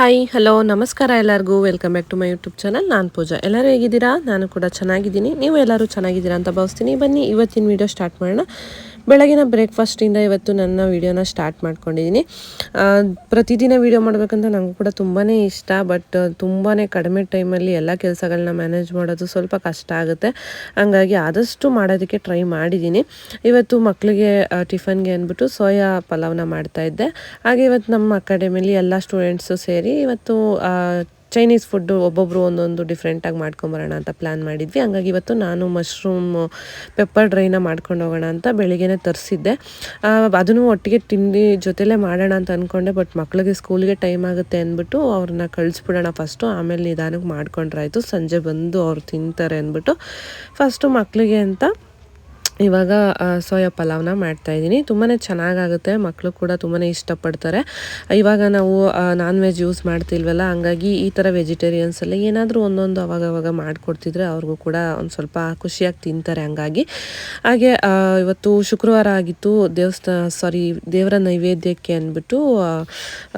Hi, hello, ನಮಸ್ಕಾರ ಎಲ್ಲರಿಗೂ. Welcome back to my YouTube channel ನಾನು ಪೂಜಾ. ಎಲ್ಲರೂ ಹೇಗಿದ್ದೀರಾ? ನಾನು ಕೂಡ ಚೆನ್ನಾಗಿದ್ದೀನಿ. ನೀವು ಎಲ್ಲರೂ ಚೆನ್ನಾಗಿದ್ದೀರಾ ಅಂತ ಭಾವಿಸ್ತೀನಿ. ಬನ್ನಿ, ಇವತ್ತಿನ ವಿಡಿಯೋ ಸ್ಟಾರ್ಟ್ ಮಾಡೋಣ. ಬೆಳಗಿನ ಬ್ರೇಕ್ಫಾಸ್ಟಿಂದ ಇವತ್ತು ನನ್ನ ವೀಡಿಯೋನ ಸ್ಟಾರ್ಟ್ ಮಾಡ್ಕೊಂಡಿದ್ದೀನಿ. ಪ್ರತಿದಿನ ವಿಡಿಯೋ ಮಾಡಬೇಕಂತ ನನಗೂ ಕೂಡ ತುಂಬಾ ಇಷ್ಟ. ಬಟ್ ತುಂಬಾ ಕಡಿಮೆ ಟೈಮಲ್ಲಿ ಎಲ್ಲ ಕೆಲಸಗಳನ್ನ ಮ್ಯಾನೇಜ್ ಮಾಡೋದು ಸ್ವಲ್ಪ ಕಷ್ಟ ಆಗುತ್ತೆ. ಹಂಗಾಗಿ ಆದಷ್ಟು ಮಾಡೋದಕ್ಕೆ ಟ್ರೈ ಮಾಡಿದ್ದೀನಿ. ಇವತ್ತು ಮಕ್ಕಳಿಗೆ ಟಿಫನ್ಗೆ ಅಂದ್ಬಿಟ್ಟು ಸೋಯಾ ಪಲಾವ್ನ ಮಾಡ್ತಾ ಇದ್ದೆ. ಹಾಗೆ ಇವತ್ತು ನಮ್ಮ ಅಕಾಡೆಮಿಲಿ ಎಲ್ಲ ಸ್ಟೂಡೆಂಟ್ಸು ಸೇರಿ ಇವತ್ತು ಚೈನೀಸ್ ಫುಡ್ಡು ಒಬ್ಬೊಬ್ಬರು ಒಂದೊಂದು ಡಿಫ್ರೆಂಟಾಗಿ ಮಾಡ್ಕೊಂಬರೋಣ ಅಂತ ಪ್ಲ್ಯಾನ್ ಮಾಡಿದ್ವಿ. ಹಂಗಾಗಿ ಇವತ್ತು ನಾನು ಮಶ್ರೂಮ್ ಪೆಪ್ಪರ್ ಡ್ರೈನ ಮಾಡ್ಕೊಂಡು ಹೋಗೋಣ ಅಂತ ಬೆಳಿಗ್ಗೆನೇ ತರಿಸಿದ್ದೆ. ಅದನ್ನು ಒಟ್ಟಿಗೆ ತಿಂಡಿ ಜೊತೆಲೇ ಮಾಡೋಣ ಅಂತ ಅಂದ್ಕೊಂಡೆ ಬಟ್ ಮಕ್ಕಳಿಗೆ ಸ್ಕೂಲ್ಗೆ ಟೈಮ್ ಆಗುತ್ತೆ ಅಂದ್ಬಿಟ್ಟು ಅವ್ರನ್ನ ಕಳಿಸ್ಬಿಡೋಣ ಫಸ್ಟು ಆಮೇಲೆ ನಿಧಾನಕ್ಕೆ ಮಾಡ್ಕೊಂಡ್ರಾಯ್ತು. ಸಂಜೆ ಬಂದು ಅವ್ರು ತಿಂತಾರೆ ಅಂದ್ಬಿಟ್ಟು ಫಸ್ಟು ಮಕ್ಕಳಿಗೆ ಅಂತ ಇವಾಗ ಸೋಯಾ ಪಲಾವ್ನ ಮಾಡ್ತಾಯಿದ್ದೀನಿ ತುಂಬಾ ಚೆನ್ನಾಗಾಗುತ್ತೆ. ಮಕ್ಕಳು ಕೂಡ ತುಂಬಾ ಇಷ್ಟಪಡ್ತಾರೆ. ಇವಾಗ ನಾವು ನಾನ್ ವೆಜ್ ಯೂಸ್ ಮಾಡ್ತಿಲ್ವಲ್ಲ, ಹಂಗಾಗಿ ಈ ಥರ ವೆಜಿಟೇರಿಯನ್ಸಲ್ಲಿ ಏನಾದರೂ ಒಂದೊಂದು ಅವಾಗವಾಗ ಅವಾಗ ಮಾಡಿಕೊಡ್ತಿದ್ರೆ ಅವ್ರಿಗೂ ಕೂಡ ಒಂದು ಸ್ವಲ್ಪ ಖುಷಿಯಾಗಿ ತಿಂತಾರೆ ಹಂಗಾಗಿ. ಹಾಗೆ ಇವತ್ತು ಶುಕ್ರವಾರ ಆಗಿತ್ತು ದೇವಸ್ಥಾನ ಸಾರಿ ದೇವರ ನೈವೇದ್ಯಕ್ಕೆ ಅಂದ್ಬಿಟ್ಟು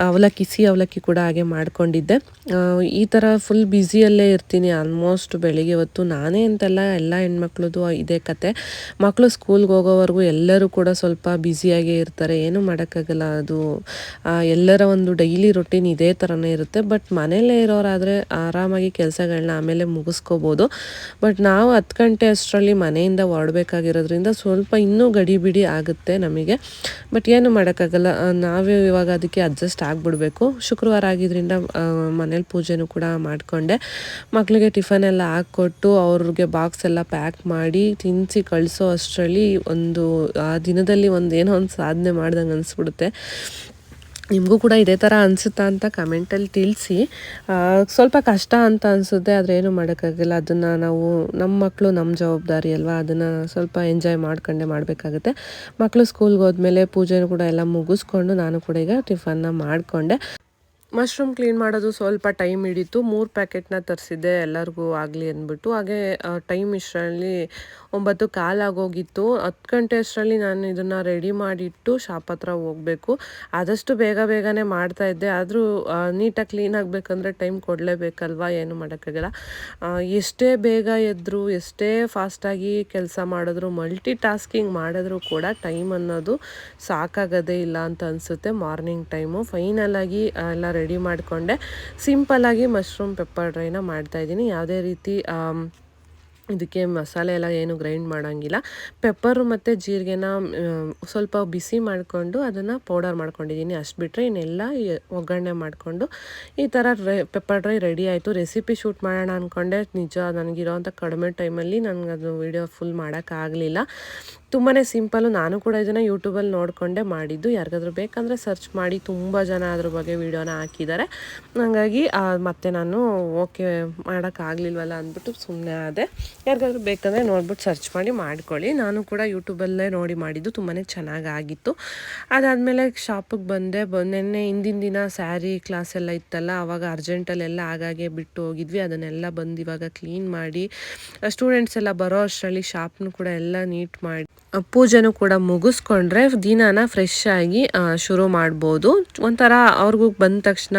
ಅವಲಕ್ಕಿ, ಸಿಹಿ ಅವಲಕ್ಕಿ ಕೂಡ ಹಾಗೆ ಮಾಡಿಕೊಂಡಿದ್ದೆ. ಈ ಥರ ಫುಲ್ ಬ್ಯುಸಿಯಲ್ಲೇ ಇರ್ತೀನಿ. ಆಲ್ಮೋಸ್ಟ್ ಬೆಳಿಗ್ಗೆ ಇವತ್ತು ನಾನೇ ಅಂತಲ್ಲ ಎಲ್ಲ ಹೆಣ್ಮಕ್ಳದ್ದು ಇದೇ ಕತೆ. ಮಕ್ಕಳು ಸ್ಕೂಲ್ಗೆ ಹೋಗೋವರೆಗೂ ಎಲ್ಲರೂ ಕೂಡ ಸ್ವಲ್ಪ ಬ್ಯುಸಿಯಾಗೇ ಇರ್ತಾರೆ. ಏನು ಮಾಡೋಕ್ಕಾಗಲ್ಲ ಅದು. ಎಲ್ಲರ ಒಂದು ಡೈಲಿ ರೊಟೀನ್ ಇದೇ ಥರನೇ ಇರುತ್ತೆ. ಬಟ್ ಮನೇಲೇ ಇರೋರಾದರೆ ಆರಾಮಾಗಿ ಕೆಲಸಗಳನ್ನ ಆಮೇಲೆ ಮುಗಿಸ್ಕೋಬೋದು. ಬಟ್ ನಾವು ಹತ್ತು ಗಂಟೆ ಅಷ್ಟರಲ್ಲಿ ಮನೆಯಿಂದ ಹೊರಡಬೇಕಾಗಿರೋದ್ರಿಂದ ಸ್ವಲ್ಪ ಇನ್ನೂ ಗಡಿಬಿಡಿ ಆಗುತ್ತೆ ನಮಗೆ. ಬಟ್ ಏನು ಮಾಡೋಕ್ಕಾಗಲ್ಲ. ನಾವೇ ಇವಾಗ ಅದಕ್ಕೆ ಅಡ್ಜಸ್ಟ್ ಆಗಿಬಿಡ್ಬೇಕು. ಶುಕ್ರವಾರ ಆಗಿದ್ದರಿಂದ ಮನೇಲಿ ಪೂಜೆನೂ ಕೂಡ ಮಾಡಿಕೊಂಡೆ. ಮಕ್ಕಳಿಗೆ ಟಿಫನ್ ಎಲ್ಲ ಹಾಕ್ಕೊಟ್ಟು ಅವ್ರಿಗೆ ಬಾಕ್ಸ್ ಎಲ್ಲ ಪ್ಯಾಕ್ ಮಾಡಿ ತಿನ್ನಿಸಿ ಕಳಿಸೋ ಅಷ್ಟರಲ್ಲಿ ಒಂದು, ಆ ದಿನದಲ್ಲಿ ಒಂದು ಏನೋ ಒಂದು ಸಾಧನೆ ಮಾಡ್ದಂಗೆ ಅನಿಸ್ಬಿಡುತ್ತೆ. ನಿಮಗೂ ಕೂಡ ಇದೇ ಥರ ಅನಿಸುತ್ತಾ ಅಂತ ಕಮೆಂಟಲ್ಲಿ ತಿಳಿಸಿ. ಸ್ವಲ್ಪ ಕಷ್ಟ ಅಂತ ಅನಿಸುತ್ತೆ, ಆದರೆ ಏನು ಮಾಡೋಕ್ಕಾಗಲ್ಲ. ಅದನ್ನು ನಾವು ನಮ್ಮ ಮಕ್ಕಳು ನಮ್ಮ ಜವಾಬ್ದಾರಿ ಅಲ್ವಾ? ಅದನ್ನು ಸ್ವಲ್ಪ ಎಂಜಾಯ್ ಮಾಡ್ಕೊಂಡೇ ಮಾಡಬೇಕಾಗುತ್ತೆ. ಮಕ್ಕಳು ಸ್ಕೂಲ್ಗೆ ಹೋದ್ಮೇಲೆ ಪೂಜೆನೂ ಕೂಡ ಎಲ್ಲ ಮುಗಿಸ್ಕೊಂಡು ನಾನು ಕೂಡ ಈಗ ಟಿಫನ್ನ ಮಾಡಿಕೊಂಡೆ. ಮಶ್ರೂಮ್ ಕ್ಲೀನ್ ಮಾಡೋದು ಸ್ವಲ್ಪ ಟೈಮ್ ಹಿಡಿತು. ಮೂರು ಪ್ಯಾಕೆಟ್ನ ತರಿಸಿದ್ದೆ, ಎಲ್ಲರಿಗೂ ಆಗಲಿ ಅಂದ್ಬಿಟ್ಟು. ಹಾಗೆ ಟೈಮ್ ಇಷ್ಟರಲ್ಲಿ ಒಂಬತ್ತು ಕಾಲಾಗೋಗಿತ್ತು ಹತ್ತು ಗಂಟೆ ಅಷ್ಟರಲ್ಲಿ ನಾನು ಇದನ್ನು ರೆಡಿ ಮಾಡಿಟ್ಟು ಶಾಪ್ ಹತ್ರ ಹೋಗಬೇಕು. ಆದಷ್ಟು ಬೇಗ ಬೇಗನೆ ಮಾಡ್ತಾ ಇದ್ದೆ. ಆದರೂ ನೀಟಾಗಿ ಕ್ಲೀನ್ ಆಗಬೇಕಂದ್ರೆ ಟೈಮ್ ಕೊಡಲೇಬೇಕಲ್ವಾ? ಏನು ಮಾಡೋಕ್ಕಾಗಲ್ಲ. ಎಷ್ಟೇ ಬೇಗ ಎದ್ದರು ಎಷ್ಟೇ ಫಾಸ್ಟಾಗಿ ಕೆಲಸ ಮಾಡಿದ್ರು ಮಲ್ಟಿ ಟಾಸ್ಕಿಂಗ್ ಮಾಡಿದ್ರು ಕೂಡ ಟೈಮ್ ಅನ್ನೋದು ಸಾಕಾಗೋದೇ ಇಲ್ಲ ಅಂತ ಅನಿಸುತ್ತೆ ಮಾರ್ನಿಂಗ್ ಟೈಮು. ಫೈನಲಾಗಿ ಎಲ್ಲ ರೆಡಿ ಮಾಡಿಕೊಂಡೆ. ಸಿಂಪಲ್ಲಾಗಿ ಮಶ್ರೂಮ್ ಪೆಪ್ಪರ್ ಡ್ರೈನ ಮಾಡ್ತಾಯಿದ್ದೀನಿ ಯಾವುದೇ ರೀತಿ ಇದಕ್ಕೆ ಮಸಾಲೆ ಎಲ್ಲ ಏನು ಗ್ರೈಂಡ್ ಮಾಡೋಂಗಿಲ್ಲ. ಪೆಪ್ಪರು ಮತ್ತು ಜೀರಿಗೆನ ಸ್ವಲ್ಪ ಬಿಸಿ ಮಾಡಿಕೊಂಡು ಅದನ್ನು ಪೌಡರ್ ಮಾಡ್ಕೊಂಡಿದ್ದೀನಿ. ಅಷ್ಟು ಬಿಟ್ಟರೆ ಇನ್ನೆಲ್ಲ ಒಗ್ಗರಣೆ ಮಾಡಿಕೊಂಡು ಈ ಥರ ರೆ ಪೆಪ್ಪರ್ ಡ್ರೈ ರೆಡಿ ಆಯಿತು. ರೆಸಿಪಿ ಶೂಟ್ ಮಾಡೋಣ ಅಂದ್ಕೊಂಡೆ ನಿಜ ನನಗಿರೋವಂಥ ಕಡಿಮೆ ಟೈಮಲ್ಲಿ ನನಗೆ ಅದು ವಿಡಿಯೋ ಫುಲ್ ಮಾಡೋಕ್ಕಾಗಲಿಲ್ಲ. ತುಂಬಾ ಸಿಂಪಲ್ಲು. ನಾನು ಕೂಡ ಇದನ್ನು ಯೂಟ್ಯೂಬಲ್ಲಿ ನೋಡಿಕೊಂಡೆ ಮಾಡಿದ್ದು. ಯಾರಿಗಾದ್ರೂ ಬೇಕಂದರೆ ಸರ್ಚ್ ಮಾಡಿ, ತುಂಬ ಜನ ಅದ್ರ ಬಗ್ಗೆ ವಿಡಿಯೋನ ಹಾಕಿದ್ದಾರೆ. ಹಾಗಾಗಿ ಮತ್ತೆ ನಾನು ಓಕೆ ಮಾಡೋಕ್ಕಾಗಲಿಲ್ವಲ್ಲ ಅಂದ್ಬಿಟ್ಟು ಸುಮ್ಮನೆ ಆದೆ. ಯಾರಿಗಾದ್ರೂ ಬೇಕಂದರೆ ನೋಡ್ಬಿಟ್ಟು ಸರ್ಚ್ ಮಾಡಿ ಮಾಡ್ಕೊಳ್ಳಿ. ನಾನು ಕೂಡ ಯೂಟ್ಯೂಬಲ್ಲೇ ನೋಡಿ ಮಾಡಿದ್ದು. ತುಂಬಾ ಚೆನ್ನಾಗಾಗಿತ್ತು. ಅದಾದಮೇಲೆ ಶಾಪಿಗೆ ಬಂದೆ. ಬ, ನೆನ್ನೆ ಹಿಂದಿನ ದಿನ ಸ್ಯಾರಿ ಕ್ಲಾಸ್ ಎಲ್ಲ ಇತ್ತಲ್ಲ ಆವಾಗ ಅರ್ಜೆಂಟಲ್ಲೆಲ್ಲ ಆಗಾಗೆ ಬಿಟ್ಟು ಹೋಗಿದ್ವಿ. ಅದನ್ನೆಲ್ಲ ಬಂದು ಇವಾಗ ಕ್ಲೀನ್ ಮಾಡಿ, ಸ್ಟೂಡೆಂಟ್ಸ್ ಎಲ್ಲ ಬರೋ ಅಷ್ಟರಲ್ಲಿ ಶಾಪ್ನು ಕೂಡ ಎಲ್ಲ ನೀಟ್ ಮಾಡಿ ಪೂಜೆನೂ ಕೂಡ ಮುಗಿಸ್ಕೊಂಡ್ರೆ ದಿನಾನ ಫ್ರೆಶ್ ಆಗಿ ಶುರು ಮಾಡ್ಬೋದು. ಒಂಥರ ಅವ್ರಿಗೂ ಬಂದ ತಕ್ಷಣ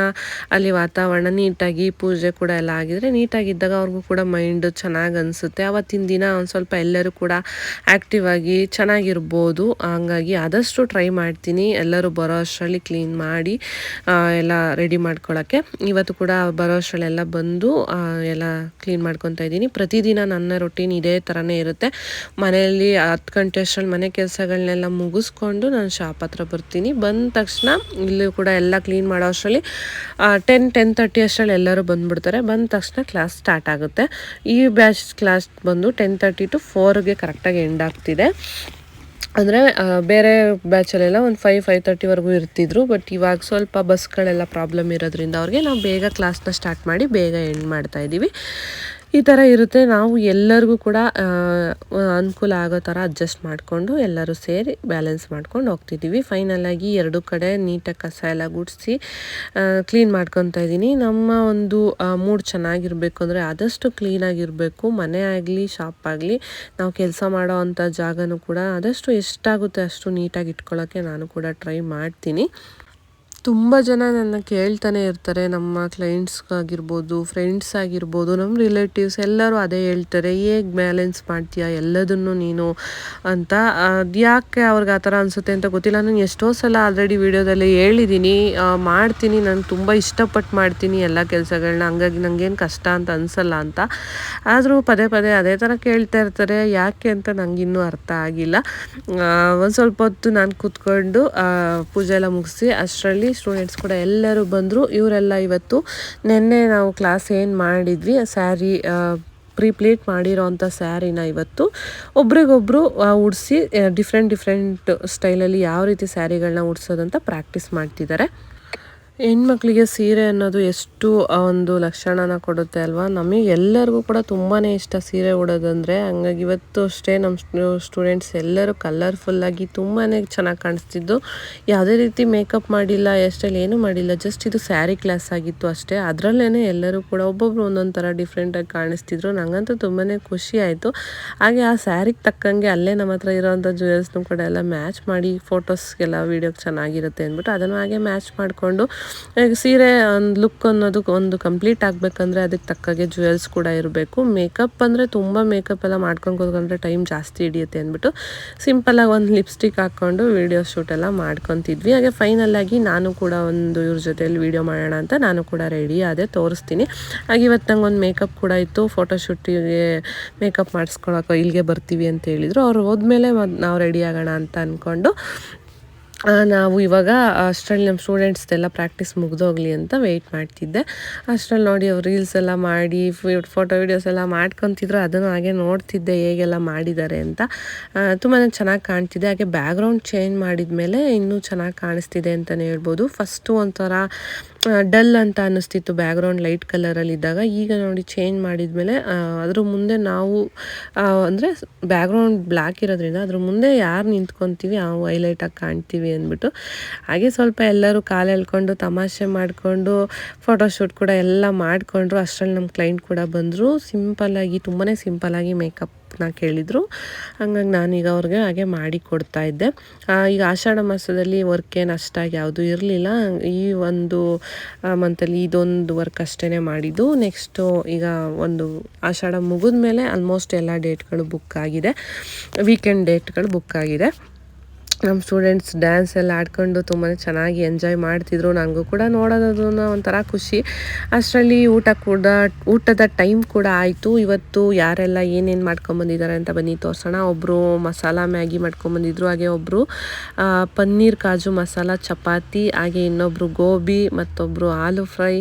ಅಲ್ಲಿ ವಾತಾವರಣ ನೀಟಾಗಿ ಪೂಜೆ ಕೂಡ ಎಲ್ಲ ಆಗಿದರೆ ನೀಟಾಗಿದ್ದಾಗ ಅವ್ರಿಗೂ ಕೂಡ ಮೈಂಡ್ ಚೆನ್ನಾಗಿ ಅನಿಸುತ್ತೆ. ಅವತ್ತಿನ ದಿನ ಒಂದು ಸ್ವಲ್ಪ ಎಲ್ಲರೂ ಕೂಡ ಆ್ಯಕ್ಟಿವ್ ಆಗಿ ಚೆನ್ನಾಗಿರ್ಬೋದು. ಹಂಗಾಗಿ ಆದಷ್ಟು ಟ್ರೈ ಮಾಡ್ತೀನಿ. ಎಲ್ಲರೂ ಬರೋ ಅಷ್ಟರಲ್ಲಿ ಕ್ಲೀನ್ ಮಾಡಿ ಎಲ್ಲ ರೆಡಿ ಮಾಡ್ಕೊಳ್ಳೋಕ್ಕೆ ಇವತ್ತು ಕೂಡ ಬರೋ ಅಷ್ಟರಲ್ಲೆಲ್ಲ ಬಂದು ಎಲ್ಲ ಕ್ಲೀನ್ ಮಾಡ್ಕೊತಾ ಇದ್ದೀನಿ. ಪ್ರತಿದಿನ ನನ್ನ ರೊಟೀನ್ ಇದೇ ಥರನೇ ಇರುತ್ತೆ. ಮನೆಯಲ್ಲಿ ಹತ್ತು ಗಂಟೆ ಅಷ್ಟರಲ್ಲಿ ಮನೆ ಕೆಲಸಗಳನ್ನೆಲ್ಲ ಮುಗಿಸ್ಕೊಂಡು ನಾನು ಶಾಪ್ ಹತ್ರ ಬರ್ತೀನಿ. ಬಂದ ತಕ್ಷಣ ಇಲ್ಲೂ ಕೂಡ ಎಲ್ಲ ಕ್ಲೀನ್ ಮಾಡೋ ಅಷ್ಟರಲ್ಲಿ ಟೆನ್ ಟೆನ್ ತರ್ಟಿ ಅಷ್ಟರಲ್ಲಿ ಎಲ್ಲರೂ ಬಂದುಬಿಡ್ತಾರೆ. ಬಂದ ತಕ್ಷಣ ಕ್ಲಾಸ್ ಸ್ಟಾರ್ಟ್ ಆಗುತ್ತೆ. ಈ ಬ್ಯಾಚ್ ಕ್ಲಾಸ್ ಬಂದು ಟೆನ್ ತರ್ಟಿ ಟು ಫೋರ್ಗೆ ಕರೆಕ್ಟಾಗಿ ಎಂಡ್ ಆಗ್ತಿದೆ. ಅಂದರೆ ಬೇರೆ ಬ್ಯಾಚಲ್ಲೆಲ್ಲ ಒಂದು ಫೈವ್ ಫೈವ್ ತರ್ಟಿವರೆಗೂ ಇರ್ತಿದ್ರು. ಬಟ್ ಇವಾಗ ಸ್ವಲ್ಪ ಬಸ್ಗಳೆಲ್ಲ ಪ್ರಾಬ್ಲಮ್ ಇರೋದ್ರಿಂದ ಅವ್ರಿಗೆ ನಾವು ಬೇಗ ಕ್ಲಾಸ್ನ ಸ್ಟಾರ್ಟ್ ಮಾಡಿ ಬೇಗ ಎಂಡ್ ಮಾಡ್ತಾ ಇದ್ದೀವಿ ಈ ಥರ ಇರುತ್ತೆ. ನಾವು ಎಲ್ಲರಿಗೂ ಕೂಡ ಅನುಕೂಲ ಆಗೋ ಥರ ಅಡ್ಜಸ್ಟ್ ಮಾಡಿಕೊಂಡು ಎಲ್ಲರೂ ಸೇರಿ ಬ್ಯಾಲೆನ್ಸ್ ಮಾಡ್ಕೊಂಡು ಹೋಗ್ತಿದ್ದೀವಿ. ಫೈನಲಾಗಿ ಎರಡು ಕಡೆ ನೀಟಾಗಿ ಕಸ ಎಲ್ಲ ಗುಡಿಸಿ ಕ್ಲೀನ್ ಮಾಡ್ಕೊತಾ ಇದ್ದೀನಿ. ನಮ್ಮ ಒಂದು ಮೂಡ್ ಚೆನ್ನಾಗಿರಬೇಕು ಅಂದರೆ ಆದಷ್ಟು ಕ್ಲೀನಾಗಿರಬೇಕು ಮನೆ ಆಗಲಿ ಶಾಪ್ ಆಗಲಿ, ನಾವು ಕೆಲಸ ಮಾಡೋ ಅಂಥ ಜಾಗನೂ ಕೂಡ ಆದಷ್ಟು ಎಷ್ಟಾಗುತ್ತೆ ಅಷ್ಟು ನೀಟಾಗಿ ಇಟ್ಕೊಳ್ಳೋಕ್ಕೆ ನಾನು ಕೂಡ ಟ್ರೈ ಮಾಡ್ತೀನಿ. ತುಂಬ ಜನ ನನ್ನ ಕೇಳ್ತಾನೆ ಇರ್ತಾರೆ, ನಮ್ಮ ಕ್ಲೈಂಟ್ಸ್ ಆಗಿರ್ಬೋದು ಫ್ರೆಂಡ್ಸ್ ಆಗಿರ್ಬೋದು, ನಮ್ಮ ರಿಲೇಟಿವ್ಸ್ ಎಲ್ಲರೂ ಅದೇ ಹೇಳ್ತಾರೆ, ಹೇಗೆ ಬ್ಯಾಲೆನ್ಸ್ ಮಾಡ್ತೀಯಾ, ಎಲ್ಲದನ್ನು ನೀನು ಅಂತ. ಅದು ಯಾಕೆ ಅವ್ರಿಗೆ ಆ ಥರ ಅನಿಸುತ್ತೆ ಅಂತ ಗೊತ್ತಿಲ್ಲ. ನಾನು ಎಷ್ಟೋ ಸಲ ಆಲ್ರೆಡಿ ವಿಡಿಯೋದಲ್ಲಿ ಹೇಳಿದ್ದೀನಿ ಮಾಡ್ತೀನಿ, ನಾನು ತುಂಬ ಇಷ್ಟಪಟ್ಟು ಮಾಡ್ತೀನಿ ಎಲ್ಲ ಕೆಲಸಗಳನ್ನ ಹಂಗಾಗಿ ನನಗೇನು ಕಷ್ಟ ಅಂತ ಅನಿಸಲ್ಲ ಅಂತ. ಆದರೂ ಪದೇ ಪದೇ ಅದೇ ಥರ ಕೇಳ್ತಾ ಇರ್ತಾರೆ, ಯಾಕೆ ಅಂತ ನನಗಿನ್ನೂ ಅರ್ಥ ಆಗಿಲ್ಲ. ಒಂದು ಸ್ವಲ್ಪ ಹೊತ್ತು ನಾನು ಕೂತ್ಕೊಂಡು ಪೂಜೆ ಎಲ್ಲ ಮುಗಿಸಿ, ಅಷ್ಟರಲ್ಲಿ ಸ್ಟೂಡೆಂಟ್ಸ್ ಕೂಡ ಎಲ್ಲರೂ ಬಂದರು. ಇವರೆಲ್ಲ ಇವತ್ತು ನಿನ್ನೆ ನಾವು ಕ್ಲಾಸ್ ಏನು ಮಾಡಿದ್ವಿ ಸ್ಯಾರಿ ಪ್ರೀ ಪ್ಲೇಟ್ ಮಾಡಿರೋ ಅಂಥ ಸ್ಯಾರಿನ ಇವತ್ತು. ಒಬ್ರಿಗೊಬ್ರು ಉಡಿಸಿ ಡಿಫ್ರೆಂಟ್ ಡಿಫ್ರೆಂಟ್ ಸ್ಟೈಲಲ್ಲಿ ಯಾವ ರೀತಿ ಸ್ಯಾರಿಗಳನ್ನ ಉಡ್ಸೋದಂತ ಪ್ರಾಕ್ಟೀಸ್ ಮಾಡ್ತಿದ್ದಾರೆ. ಹೆಣ್ಮಕ್ಳಿಗೆ ಸೀರೆ ಅನ್ನೋದು ಎಷ್ಟು ಒಂದು ಲಕ್ಷಣನ ಕೊಡುತ್ತೆ ಅಲ್ವಾ? ನಮಗೆ ಎಲ್ಲರಿಗೂ ಕೂಡ ತುಂಬಾ ಇಷ್ಟ ಸೀರೆ ಉಡೋದಂದರೆ. ಹಂಗಾಗಿ ಇವತ್ತು ಅಷ್ಟೇ ನಮ್ಮ ಸ್ಟೂಡೆಂಟ್ಸ್ ಎಲ್ಲರೂ ಕಲರ್ಫುಲ್ಲಾಗಿ ತುಂಬಾ ಚೆನ್ನಾಗಿ ಕಾಣಿಸ್ತಿದ್ದು. ಯಾವುದೇ ರೀತಿ ಮೇಕಪ್ ಮಾಡಿಲ್ಲ ಎಷ್ಟಲ್ಲಿ ಏನೂ ಮಾಡಿಲ್ಲ ಜಸ್ಟ್ ಇದು ಸ್ಯಾರಿ ಕ್ಲಾಸ್ ಆಗಿತ್ತು ಅಷ್ಟೇ. ಅದರಲ್ಲೇ ಎಲ್ಲರೂ ಕೂಡ ಒಬ್ಬೊಬ್ರು ಒಂದೊಂದು ಥರ ಡಿಫ್ರೆಂಟಾಗಿ ಕಾಣಿಸ್ತಿದ್ರು. ನನಗಂತೂ ತುಂಬಾ ಖುಷಿ ಆಯಿತು. ಹಾಗೆ ಆ ಸ್ಯಾರಿಗೆ ತಕ್ಕಂಗೆ ಅಲ್ಲೇ ನಮ್ಮ ಹತ್ರ ಇರೋವಂಥ ಜ್ಯುವೆಲ್ಸ್ನು ಕೂಡ ಎಲ್ಲ ಮ್ಯಾಚ್ ಮಾಡಿ ಫೋಟೋಸ್ಗೆಲ್ಲ ವೀಡಿಯೋಗೆ ಚೆನ್ನಾಗಿರುತ್ತೆ ಅಂದ್ಬಿಟ್ಟು ಅದನ್ನು ಹಾಗೆ ಮ್ಯಾಚ್ ಮಾಡಿಕೊಂಡು ಸೀರೆ ಒಂದು ಲುಕ್ ಅನ್ನೋದು ಒಂದು ಕಂಪ್ಲೀಟ್ ಆಗಬೇಕಂದ್ರೆ ಅದಕ್ಕೆ ತಕ್ಕಾಗೆ ಜ್ಯುವೆಲ್ಸ್ ಕೂಡ ಇರಬೇಕು. ಮೇಕಪ್ ಅಂದರೆ ತುಂಬ ಮೇಕಪ್ ಎಲ್ಲ ಮಾಡ್ಕೊಂಡು ಕೂತ್ಕೊಂಡ್ರೆ ಟೈಮ್ ಜಾಸ್ತಿ ಹಿಡಿಯುತ್ತೆ ಅಂದ್ಬಿಟ್ಟು ಸಿಂಪಲಾಗಿ ಒಂದು ಲಿಪ್ಸ್ಟಿಕ್ ಹಾಕ್ಕೊಂಡು ವೀಡಿಯೋ ಶೂಟ್ ಎಲ್ಲ ಮಾಡ್ಕೊತಿದ್ವಿ. ಹಾಗೆ ಫೈನಲ್ ಆಗಿ ನಾನು ಕೂಡ ಒಂದು ಇವ್ರ ಜೊತೆಯಲ್ಲಿ ವೀಡಿಯೋ ಮಾಡೋಣ ಅಂತ ನಾನು ಕೂಡ ರೆಡಿ ಆದೆ, ತೋರಿಸ್ತೀನಿ. ಹಾಗೆ ಇವತ್ತು ನಂಗೆ ಒಂದು ಮೇಕಪ್ ಕೂಡ ಇತ್ತು. ಫೋಟೋಶೂಟಿಗೆ ಮೇಕಪ್ ಮಾಡಿಸ್ಕೊಳಕ್ಕೆ ಇಲ್ಲಿಗೆ ಬರ್ತೀವಿ ಅಂತ ಹೇಳಿದರು. ಅವ್ರು ಹೋದ್ಮೇಲೆ ನಾವು ರೆಡಿ ಆಗೋಣ ಅಂತ ಅಂದ್ಕೊಂಡು ನಾವು ಇವಾಗ ಅಷ್ಟರಲ್ಲಿ ನಮ್ಮ ಸ್ಟೂಡೆಂಟ್ಸ್ದೆಲ್ಲ ಪ್ರಾಕ್ಟೀಸ್ ಮುಗ್ದೋಗ್ಲಿ ಅಂತ ವೆಯ್ಟ್ ಮಾಡ್ತಿದ್ದೆ. ಅಷ್ಟರಲ್ಲಿ ನೋಡಿ ಅವ್ರು ರೀಲ್ಸ್ ಎಲ್ಲ ಮಾಡಿ ಫೋಟೋ ವೀಡಿಯೋಸ್ ಎಲ್ಲ ಮಾಡ್ಕೊತಿದ್ರು, ಅದನ್ನು ಹಾಗೆ ನೋಡ್ತಿದ್ದೆ ಹೇಗೆಲ್ಲ ಮಾಡಿದ್ದಾರೆ ಅಂತ. ತುಂಬಾ ಚೆನ್ನಾಗಿ ಕಾಣ್ತಿದೆ. ಹಾಗೆ ಬ್ಯಾಗ್ರೌಂಡ್ ಚೇಂಜ್ ಮಾಡಿದ ಮೇಲೆ ಇನ್ನೂ ಚೆನ್ನಾಗಿ ಕಾಣಿಸ್ತಿದೆ ಅಂತಲೇ ಹೇಳ್ಬೋದು. ಫಸ್ಟು ಒಂಥರ ಡಲ್ ಅಂತ ಅನ್ನಿಸ್ತಿತ್ತು ಬ್ಯಾಕ್ಗ್ರೌಂಡ್ ಲೈಟ್ ಕಲರಲ್ಲಿ ಇದ್ದಾಗ. ಈಗ ನೋಡಿ ಚೇಂಜ್ ಮಾಡಿದ್ಮೇಲೆ ಮೇಲೆ ಅದ್ರ ಮುಂದೆ ನಾವು ಅಂದರೆ ಬ್ಯಾಕ್ಗ್ರೌಂಡ್ ಬ್ಲ್ಯಾಕ್ ಇರೋದ್ರಿಂದ ಅದ್ರ ಮುಂದೆ ಯಾರು ನಿಂತ್ಕೊತೀವಿ, ಆ ಹೈಲೈಟಾಗಿ ಕಾಣ್ತೀವಿ ಅಂದ್ಬಿಟ್ಟು. ಹಾಗೆ ಸ್ವಲ್ಪ ಎಲ್ಲರೂ ಕಾಲು ಎಳ್ಕೊಂಡು ತಮಾಷೆ ಮಾಡಿಕೊಂಡು ಫೋಟೋಶೂಟ್ ಕೂಡ ಎಲ್ಲ ಮಾಡಿಕೊಂಡ್ರು. ಅಷ್ಟರಲ್ಲಿ ನಮ್ಮ ಕ್ಲೈಂಟ್ ಕೂಡ ಬಂದರು. ಸಿಂಪಲ್ಲಾಗಿ ತುಂಬಾ ಸಿಂಪಲ್ಲಾಗಿ ಮೇಕಪ್ನ ಕೇಳಿದರು. ಹಂಗಾಗಿ ನಾನೀಗ ಅವ್ರಿಗೆ ಹಾಗೆ ಮಾಡಿ ಕೊಡ್ತಾ ಇದ್ದೆ. ಈಗ ಆಷಾಢ ಮಾಸದಲ್ಲಿ ವರ್ಕ್ ಏನು ಅಷ್ಟಾಗಿ ಯಾವುದು ಇರಲಿಲ್ಲ. ಈ ಒಂದು ಮಂತಲ್ಲಿ ಇದೊಂದು ವರ್ಕ್ ಅಷ್ಟೇ ಮಾಡಿದ್ದು. ನೆಕ್ಸ್ಟು ಈಗ ಒಂದು ಆಷಾಢ ಮುಗಿದ ಮೇಲೆ ಆಲ್ಮೋಸ್ಟ್ ಎಲ್ಲ ಡೇಟ್ಗಳು ಬುಕ್ ಆಗಿದೆ. ವೀಕೆಂಡ್ ಡೇಟ್ಗಳು ಬುಕ್ ಆಗಿದೆ. ನಮ್ಮ ಸ್ಟೂಡೆಂಟ್ಸ್ ಡ್ಯಾನ್ಸ್ ಎಲ್ಲ ಆಡ್ಕೊಂಡು ತುಂಬಾ ಚೆನ್ನಾಗಿ ಎಂಜಾಯ್ ಮಾಡ್ತಿದ್ರು. ನನಗೂ ಕೂಡ ನೋಡೋದು ಒಂಥರ ಖುಷಿ. ಅಷ್ಟರಲ್ಲಿ ಊಟ ಕೂಡ, ಊಟದ ಟೈಮ್ ಕೂಡ ಆಯಿತು. ಇವತ್ತು ಯಾರೆಲ್ಲ ಏನೇನು ಮಾಡ್ಕೊಂಬಂದಿದ್ದಾರೆ ಅಂತ ಬನ್ನಿ ತೋರಿಸೋಣ. ಒಬ್ಬರು ಮಸಾಲ ಮ್ಯಾಗಿ ಮಾಡ್ಕೊಂಬಂದಿದ್ರು ಹಾಗೆ ಒಬ್ಬರು ಪನ್ನೀರ್, ಕಾಜು ಮಸಾಲ, ಚಪಾತಿ, ಹಾಗೆ ಇನ್ನೊಬ್ಬರು ಗೋಬಿ ಮತ್ತೊಬ್ಬರು ಆಲೂ ಫ್ರೈ,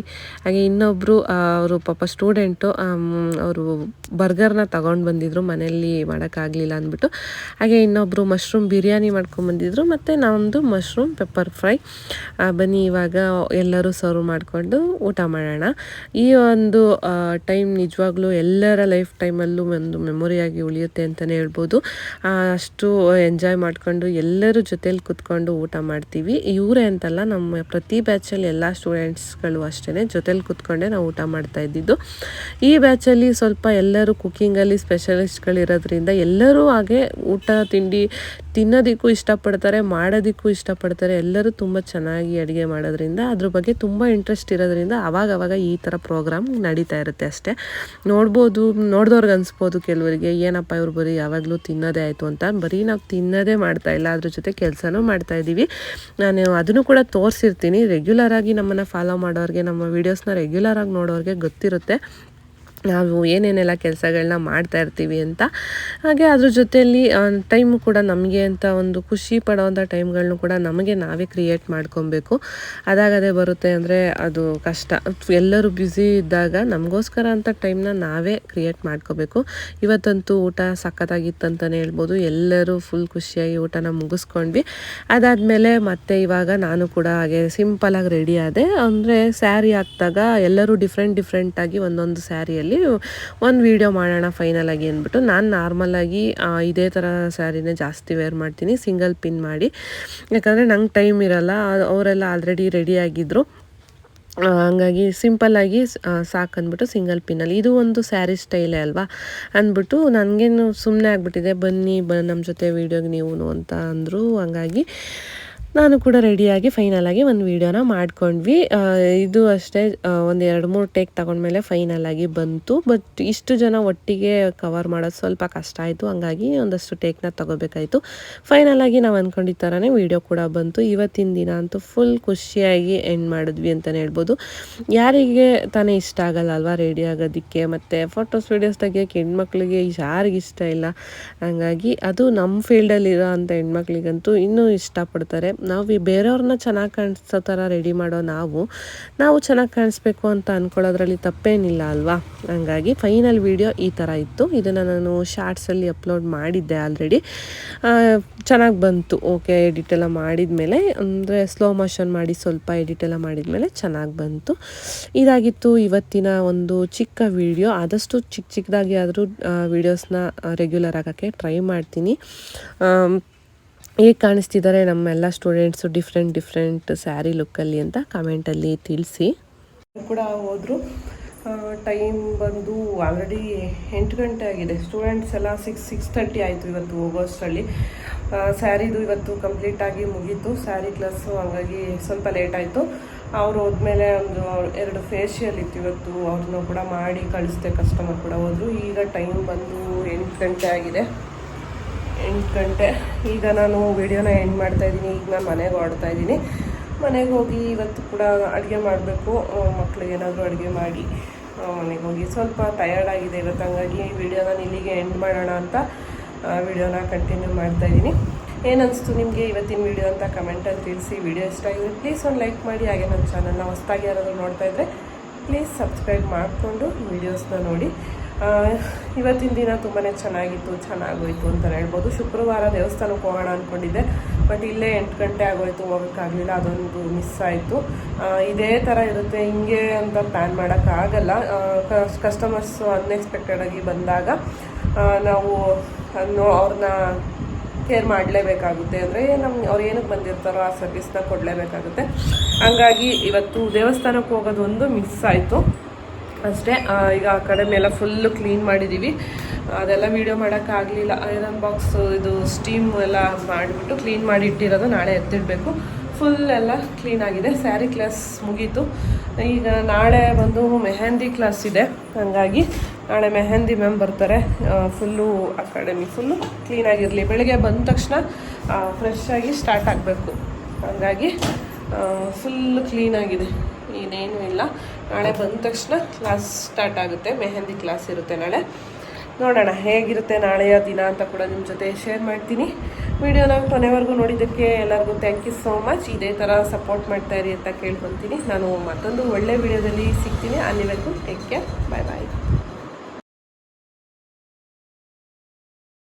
ಹಾಗೆ ಇನ್ನೊಬ್ಬರು ಅವರು ಪಾಪ ಸ್ಟೂಡೆಂಟು ಅವರು ಬರ್ಗರ್ನ ತಗೊಂಡು ಬಂದಿದ್ರು. ಮನೆಯಲ್ಲಿ ಮಾಡೋಕ್ಕಾಗಲಿಲ್ಲ ಅಂದ್ಬಿಟ್ಟು. ಹಾಗೆ ಇನ್ನೊಬ್ಬರು ಮಶ್ರೂಮ್ ಬಿರಿಯಾನಿ ಮಾಡ್ಕೊಂಬಂದಿದ್ರು. ಮತ್ತು ನಮ್ಮದು ಮಶ್ರೂಮ್ ಪೆಪ್ಪರ್ ಫ್ರೈ ಬನ್ನಿ, ಇವಾಗ ಎಲ್ಲರೂ ಸರ್ವ್ ಮಾಡಿಕೊಂಡು ಊಟ ಮಾಡೋಣ. ಈ ಒಂದು ಟೈಮ್ ನಿಜವಾಗ್ಲೂ ಎಲ್ಲರ ಲೈಫ್ ಟೈಮಲ್ಲೂ ಒಂದು ಮೆಮೊರಿಯಾಗಿ ಉಳಿಯುತ್ತೆ ಅಂತಲೇ ಹೇಳ್ಬೋದು. ಅಷ್ಟು ಎಂಜಾಯ್ ಮಾಡಿಕೊಂಡು ಎಲ್ಲರ ಜೊತೇಲಿ ಕುತ್ಕೊಂಡು ಊಟ ಮಾಡ್ತೀವಿ. ಇವರೇ ಅಂತಲ್ಲ, ನಮ್ಮ ಪ್ರತಿ ಬ್ಯಾಚಲ್ಲಿ ಎಲ್ಲ ಸ್ಟೂಡೆಂಟ್ಸ್ಗಳು ಅಷ್ಟೇ ಜೊತೇಲಿ ಕೂತ್ಕೊಂಡೆ ನಾವು ಊಟ ಮಾಡ್ತಾ ಇದ್ದಿದ್ದು. ಈ ಬ್ಯಾಚಲ್ಲಿ ಸ್ವಲ್ಪ ಎಲ್ಲರೂ ಕುಕ್ಕಿಂಗಲ್ಲಿ ಸ್ಪೆಷಲಿಸ್ಟ್ಗಳಿರೋದ್ರಿಂದ ಎಲ್ಲರೂ ಹಾಗೆ ಊಟ, ತಿಂಡಿ ತಿನ್ನೋದಕ್ಕೂ ಇಷ್ಟಪಡ್ತಾರೆ, ಮಾಡೋದಕ್ಕೂ ಇಷ್ಟಪಡ್ತಾರೆ, ಎಲ್ಲರೂ ತುಂಬ ಚೆನ್ನಾಗಿ ಅಡುಗೆ ಮಾಡೋದ್ರಿಂದ ಅದ್ರ ಬಗ್ಗೆ ತುಂಬ ಇಂಟ್ರೆಸ್ಟ್ ಇರೋದ್ರಿಂದ ಅವಾಗವಾಗ ಅವಾಗ ಈ ಥರ ಪ್ರೋಗ್ರಾಮ್ ನಡೀತಾ ಇರುತ್ತೆ ಅಷ್ಟೇ. ನೋಡ್ಬೋದು ನೋಡಿದವ್ರಿಗೆ ಅನಿಸ್ಬೋದು ಕೆಲವರಿಗೆ, ಏನಪ್ಪ ಇವ್ರು ಬರೀ ಯಾವಾಗಲೂ ತಿನ್ನೋದೇ ಆಯಿತು ಅಂತ. ಬರೀ ನಾವು ತಿನ್ನೋದೇ ಮಾಡ್ತಾ ಇಲ್ಲ, ಅದ್ರ ಜೊತೆ ಕೆಲಸನೂ ಮಾಡ್ತಾ ಇದ್ದೀವಿ ನಾನು ಅದನ್ನು ಕೂಡ ತೋರಿಸಿರ್ತೀನಿ. ರೆಗ್ಯುಲರಾಗಿ ನಮ್ಮನ್ನು ಫಾಲೋ ಮಾಡೋರಿಗೆ, ನಮ್ಮ ವೀಡಿಯೋಸ್ನ ರೆಗ್ಯುಲರಾಗಿ ನೋಡೋರಿಗೆ ಗೊತ್ತಿರುತ್ತೆ. ನಾವು ಏನೇನೆಲ್ಲ ಕೆಲಸಗಳನ್ನ ಮಾಡ್ತಾ ಇರ್ತೀವಿ ಅಂತ. ಹಾಗೆ ಅದ್ರ ಜೊತೆಯಲ್ಲಿ ಟೈಮು ಕೂಡ ನಮಗೆ ಅಂತ ಒಂದು ಖುಷಿ ಪಡೋವಂಥ ಟೈಮ್ಗಳನ್ನು ಕೂಡ ನಮಗೆ ನಾವೇ ಕ್ರಿಯೇಟ್ ಮಾಡ್ಕೊಬೇಕು. ಅದಾಗದೇ ಬರುತ್ತೆ ಅಂದರೆ ಅದು ಕಷ್ಟ. ಎಲ್ಲರೂ ಬ್ಯುಸಿ ಇದ್ದಾಗ ನಮಗೋಸ್ಕರ ಅಂತ ಟೈಮ್ನ ನಾವೇ ಕ್ರಿಯೇಟ್ ಮಾಡ್ಕೋಬೇಕು. ಇವತ್ತಂತೂ ಊಟ ಸಖತ್ತಾಗಿತ್ತು ಅಂತಲೇ ಹೇಳ್ಬೋದು. ಎಲ್ಲರೂ ಫುಲ್ ಖುಷಿಯಾಗಿ ಊಟನ ಮುಗಿಸ್ಕೊಂಡ್ವಿ. ಅದಾದಮೇಲೆ ಮತ್ತೆ ಇವಾಗ ನಾನು ಕೂಡ ಹಾಗೆ ಸಿಂಪಲಾಗಿ ರೆಡಿ ಆದೆ. ಅಂದರೆ ಸ್ಯಾರಿ ಹಾಕಿದಾಗ ಎಲ್ಲರೂ ಡಿಫ್ರೆಂಟ್ ಡಿಫ್ರೆಂಟಾಗಿ ಒಂದೊಂದು ಸ್ಯಾರಿಯಲ್ಲಿ ಒಂದು ವೀಡಿಯೋ ಮಾಡೋಣ ಫೈನಲ್ ಆಗಿ ಅಂದ್ಬಿಟ್ಟು ನಾನು ನಾರ್ಮಲಾಗಿ ಇದೇ ಥರ ಸ್ಯಾರಿನೇ ಜಾಸ್ತಿ ವೇರ್ ಮಾಡ್ತೀನಿ ಸಿಂಗಲ್ ಪಿನ್ ಮಾಡಿ. ಯಾಕಂದರೆ ನಂಗೆ ಟೈಮ್ ಇರಲ್ಲ ಅವರೆಲ್ಲ ಆಲ್ರೆಡಿ ರೆಡಿ ಆಗಿದ್ದರು ಆ, ಹಂಗಾಗಿ ಸಿಂಪಲ್ಲಾಗಿ ಸಾಕು ಅಂದ್ಬಿಟ್ಟು ಸಿಂಗಲ್ ಪಿನ್ನಲ್ಲಿ ಇದು ಒಂದು ಸ್ಯಾರಿ ಸ್ಟೈಲೇ ಅಲ್ವಾ? ಅಂದ್ಬಿಟ್ಟು ನನಗೇನು ಸುಮ್ಮನೆ ಆಗಿಬಿಟ್ಟಿದೆ ಬನ್ನಿ ಬ ನಮ್ಮ ಜೊತೆ ವೀಡಿಯೋಗೆ ನೀವು ಅಂತ ಅಂದರು. ಹಂಗಾಗಿ ನಾನು ಕೂಡ ರೆಡಿಯಾಗಿ ಫೈನಲ್ ಆಗಿ ಒಂದು ವೀಡಿಯೋನ ಮಾಡ್ಕೊಂಡ್ವಿ. ಇದು ಅಷ್ಟೇ ಒಂದು ಎರಡು ಮೂರು ಟೇಕ್ ತಗೊಂಡ್ಮೇಲೆ ಫೈನಲ್ ಆಗಿ ಬಂತು. ಬಟ್ ಇಷ್ಟು ಜನ ಒಟ್ಟಿಗೆ ಕವರ್ ಮಾಡೋದು ಸ್ವಲ್ಪ ಕಷ್ಟ ಆಯಿತು. ಹಂಗಾಗಿ ಒಂದಷ್ಟು ಟೇಕ್ನ ತಗೋಬೇಕಾಯಿತು. ಫೈನಲ್ ಆಗಿ ನಾವು ಅಂದ್ಕೊಂಡಿದ್ದ ಥರನೇ ವೀಡಿಯೋ ಕೂಡ ಬಂತು. ಇವತ್ತಿನ ದಿನ ಅಂತೂ ಫುಲ್ ಖುಷಿಯಾಗಿ ಎಂಡ್ ಮಾಡಿದ್ವಿ ಅಂತಲೇ ಹೇಳ್ಬೋದು. ಯಾರಿಗೆ ತಾನೇ ಇಷ್ಟ ಆಗಲ್ಲ ಅಲ್ವಾ ರೆಡಿ ಆಗೋದಕ್ಕೆ? ಮತ್ತು ಫೋಟೋಸ್ ವೀಡಿಯೋಸ್ ತೆಗಿಯೋಕ್ಕೆ ಹೆಣ್ಮಕ್ಳಿಗೆ ಯಾರಿಗೆ ಇಷ್ಟ ಇಲ್ಲ? ಹಂಗಾಗಿ ಅದು ನಮ್ಮ ಫೀಲ್ಡಲ್ಲಿರೋ ಅಂಥ ಹೆಣ್ಮಕ್ಳಿಗಂತೂ ಇನ್ನೂ ಇಷ್ಟಪಡ್ತಾರೆ. ನಾವು ಬೇರೆಯವ್ರನ್ನ ಚೆನ್ನಾಗಿ ಕಾಣಿಸೋ ಥರ ರೆಡಿ ಮಾಡೋ ನಾವು ನಾವು ಚೆನ್ನಾಗಿ ಕಾಣಿಸ್ಬೇಕು ಅಂತ ಅಂದ್ಕೊಳ್ಳೋದ್ರಲ್ಲಿ ತಪ್ಪೇನಿಲ್ಲ ಅಲ್ವಾ? ಹಂಗಾಗಿ ಫೈನಲ್ ವಿಡಿಯೋ ಈ ಥರ ಇತ್ತು. ಇದನ್ನು ನಾನು ಶಾರ್ಟ್ಸಲ್ಲಿ ಅಪ್ಲೋಡ್ ಮಾಡಿದ್ದೆ ಆಲ್ರೆಡಿ ಚೆನ್ನಾಗಿ ಬಂತು ಓಕೆ ಎಡಿಟ್ ಎಲ್ಲ ಮಾಡಿದ್ಮೇಲೆ, ಅಂದರೆ ಸ್ಲೋ ಮೋಷನ್ ಮಾಡಿ ಸ್ವಲ್ಪ ಎಡಿಟ್ ಎಲ್ಲ ಮಾಡಿದ್ಮೇಲೆ ಚೆನ್ನಾಗಿ ಬಂತು. ಇದಾಗಿತ್ತು ಇವತ್ತಿನ ಒಂದು ಚಿಕ್ಕ ವಿಡಿಯೋ ಆದಷ್ಟು ಚಿಕ್ಕ ಚಿಕ್ಕದಾಗಿ ಆದರೂ ವೀಡಿಯೋಸ್ನ ರೆಗ್ಯುಲರ್ ಆಗೋಕ್ಕೆ ಟ್ರೈ ಮಾಡ್ತೀನಿ. ಹೇಗೆ ಕಾಣಿಸ್ತಿದ್ದಾರೆ ನಮ್ಮೆಲ್ಲ ಸ್ಟೂಡೆಂಟ್ಸು ಡಿಫ್ರೆಂಟ್ ಡಿಫ್ರೆಂಟ್ ಸ್ಯಾರಿ ಲುಕ್ಕಲ್ಲಿ ಅಂತ ಕಮೆಂಟಲ್ಲಿ ತಿಳಿಸಿ. ಕೂಡ ಹೋದರು. ಟೈಮ್ ಬಂದು ಆಲ್ರೆಡಿ ಎಂಟು ಗಂಟೆ ಆಗಿದೆ. ಸ್ಟೂಡೆಂಟ್ಸ್ ಎಲ್ಲ ಸಿಕ್ಸ್ ಸಿಕ್ಸ್ ತರ್ಟಿ ಆಯಿತು ಇವತ್ತು ಹೋಗೋಷ್ಟರಲ್ಲಿ ಸ್ಯಾರಿದು ಇವತ್ತು ಕಂಪ್ಲೀಟಾಗಿ ಮುಗೀತು. ಸ್ಯಾರಿ ಕ್ಲಾಸು ಹಾಗಾಗಿ ಸ್ವಲ್ಪ ಲೇಟ್ ಆಯಿತು. ಅವ್ರು ಹೋದ್ಮೇಲೆ ಒಂದು ಎರಡು ಫೇಶಿಯಲ್ ಇತ್ತು ಇವತ್ತು. ಅವ್ರನ್ನ ಕೂಡ ಮಾಡಿ ಕಳಿಸ್ದೆ ಕಸ್ಟಮರ್ ಕೂಡ ಹೋದರು. ಈಗ ಟೈಮ್ ಬಂದು ಎಂಟು ಗಂಟೆ ಆಗಿದೆ. ಎಂಟು ಗಂಟೆ. ಈಗ ನಾನು ವಿಡಿಯೋನ ಎಂಡ್ ಮಾಡ್ತಾ ಇದ್ದೀನಿ. ಈಗ ನಾನು ಮನೆಗೆ ಹೊರಡ್ತಾ ಇದ್ದೀನಿ. ಮನೆಗೆ ಹೋಗಿ ಇವತ್ತು ಕೂಡ ಅಡುಗೆ ಮಾಡಬೇಕು. ಮಕ್ಳಿಗೆ ಏನಾದರೂ ಅಡುಗೆ ಮಾಡಿ ಮನೆಗೆ ಹೋಗಿ. ಸ್ವಲ್ಪ ಟಯರ್ಡ್ ಆಗಿದೆ ಇವತ್ತು, ಹಂಗಾಗಿ ವಿಡಿಯೋನ ಇಲ್ಲಿಗೆ ಎಂಡ್ ಮಾಡೋಣ ಅಂತ ವಿಡಿಯೋನ ಕಂಟಿನ್ಯೂ ಮಾಡ್ತಾ ಇದ್ದೀನಿ. ಏನನ್ನಿಸ್ತು ನಿಮಗೆ ಇವತ್ತಿನ ವಿಡಿಯೋ ಅಂತ ಕಮೆಂಟಲ್ಲಿ ತಿಳಿಸಿ. ವಿಡಿಯೋ ಇಷ್ಟ ಆಗಿದೆ ಪ್ಲೀಸ್ ಒಂದು ಲೈಕ್ ಮಾಡಿ. ಹಾಗೆ ನನ್ನ ಚಾನಲ್ನ ಹೊಸ್ದಾಗಿ ಯಾರಾದರೂ ನೋಡ್ತಾ ಇದ್ದರೆ ಪ್ಲೀಸ್ ಸಬ್ಸ್ಕ್ರೈಬ್ ಮಾಡಿಕೊಂಡು ವೀಡಿಯೋಸ್ನ ನೋಡಿ. ಇವತ್ತಿನ ದಿನ ತುಂಬಾ ಚೆನ್ನಾಗಿತ್ತು, ಚೆನ್ನಾಗೋಯ್ತು ಅಂತ ಹೇಳ್ಬೋದು. ಶುಕ್ರವಾರ ದೇವಸ್ಥಾನಕ್ಕೆ ಹೋಗೋಣ ಅಂದ್ಕೊಂಡಿದ್ದೆ ಬಟ್ ಇಲ್ಲೇ ಎಂಟು ಗಂಟೆ ಆಗೋಯ್ತು ಹೋಗೋಕ್ಕಾಗಲಿಲ್ಲ ಅದೊಂದು ಮಿಸ್ ಆಯಿತು. ಇದೇ ಥರ ಇರುತ್ತೆ, ಹಿಂಗೆ ಅಂತ ಪ್ಲ್ಯಾನ್ ಮಾಡೋಕ್ಕಾಗಲ್ಲ ಕಸ್ಟಮರ್ಸು ಅನ್ಎಕ್ಸ್ಪೆಕ್ಟೆಡ್ ಆಗಿ ಬಂದಾಗ ನಾವು ಅವ್ರನ್ನ ಕೇರ್ ಮಾಡಲೇಬೇಕಾಗುತ್ತೆ. ಅಂದರೆ ನಮ್ಮ ಅವ್ರು ಏನಕ್ಕೆ ಬಂದಿರ್ತಾರೋ ಆ ಸರ್ವಿಸ್ನ ಕೊಡಲೇಬೇಕಾಗುತ್ತೆ. ಹಂಗಾಗಿ ಇವತ್ತು ದೇವಸ್ಥಾನಕ್ಕೆ ಹೋಗೋದು ಒಂದು ಮಿಸ್ ಆಯಿತು. ಅಷ್ಟೇ. ಈಗ ಆ ಕಡೆ ಮೇಲೆ ಫುಲ್ಲು ಕ್ಲೀನ್ ಮಾಡಿದ್ದೀವಿ ಅದೆಲ್ಲ ವೀಡಿಯೋ ಮಾಡೋಕ್ಕಾಗಲಿಲ್ಲ. ಐರನ್ ಬಾಕ್ಸ್ ಇದು ಸ್ಟೀಮ್ ಎಲ್ಲ ಮಾಡಿಬಿಟ್ಟು ಕ್ಲೀನ್ ಮಾಡಿ ಇಟ್ಟಿರೋದು ನಾಳೆ ಎತ್ತಿಡಬೇಕು. ಫುಲ್ ಎಲ್ಲ ಕ್ಲೀನ್ ಆಗಿದೆ. ಸ್ಯಾರಿ ಕ್ಲಾಸ್ ಮುಗೀತು. ಈಗ ನಾಳೆ ಬಂದು ಮೆಹಂದಿ ಕ್ಲಾಸ್ ಇದೆ. ಹಾಗಾಗಿ ನಾಳೆ ಮೆಹಂದಿ ಮ್ಯಾಮ್ ಬರ್ತಾರೆ. ಫುಲ್ಲು ಅಕಾಡೆಮಿ ಫುಲ್ಲು ಕ್ಲೀನಾಗಿರಲಿ ಬೆಳಗ್ಗೆ ಬಂದ ತಕ್ಷಣ ಫ್ರೆಶ್ ಆಗಿ ಸ್ಟಾರ್ಟ್ ಆಗಬೇಕು. ಹಾಗಾಗಿ ಫುಲ್ ಕ್ಲೀನಾಗಿದೆ ಇನ್ನೇನು ಇಲ್ಲ. ನಾಳೆ ಬಂದ ತಕ್ಷಣ ಕ್ಲಾಸ್ ಸ್ಟಾರ್ಟ್ ಆಗುತ್ತೆ. ಮೆಹಂದಿ ಕ್ಲಾಸ್ ಇರುತ್ತೆ ನಾಳೆ. ನೋಡೋಣ, ಹೇಗಿರುತ್ತೆ ನಾಳೆಯ ದಿನ ಅಂತ ಕೂಡ ನಿಮ್ಮ ಜೊತೆ ಶೇರ್ ಮಾಡ್ತೀನಿ. ವಿಡಿಯೋನ ಕೊನೆವರೆಗೂ ನೋಡಿದ್ದಕ್ಕೆ ಎಲ್ಲರಿಗೂ ಥ್ಯಾಂಕ್ ಯು ಸೋ ಮಚ್ ಇದೇ ಥರ ಸಪೋರ್ಟ್ ಮಾಡ್ತಾ ಇರಿ ಅಂತ ಕೇಳ್ಕೊತೀನಿ. ನಾನು ಮತ್ತೊಂದು ಒಳ್ಳೆ ವಿಡಿಯೋದಲ್ಲಿ ಸಿಗ್ತೀನಿ. ಅಲ್ಲಿವರೆಗೂ ಟೇಕ್ ಕೇರ್ ಬಾಯ್ ಬಾಯ್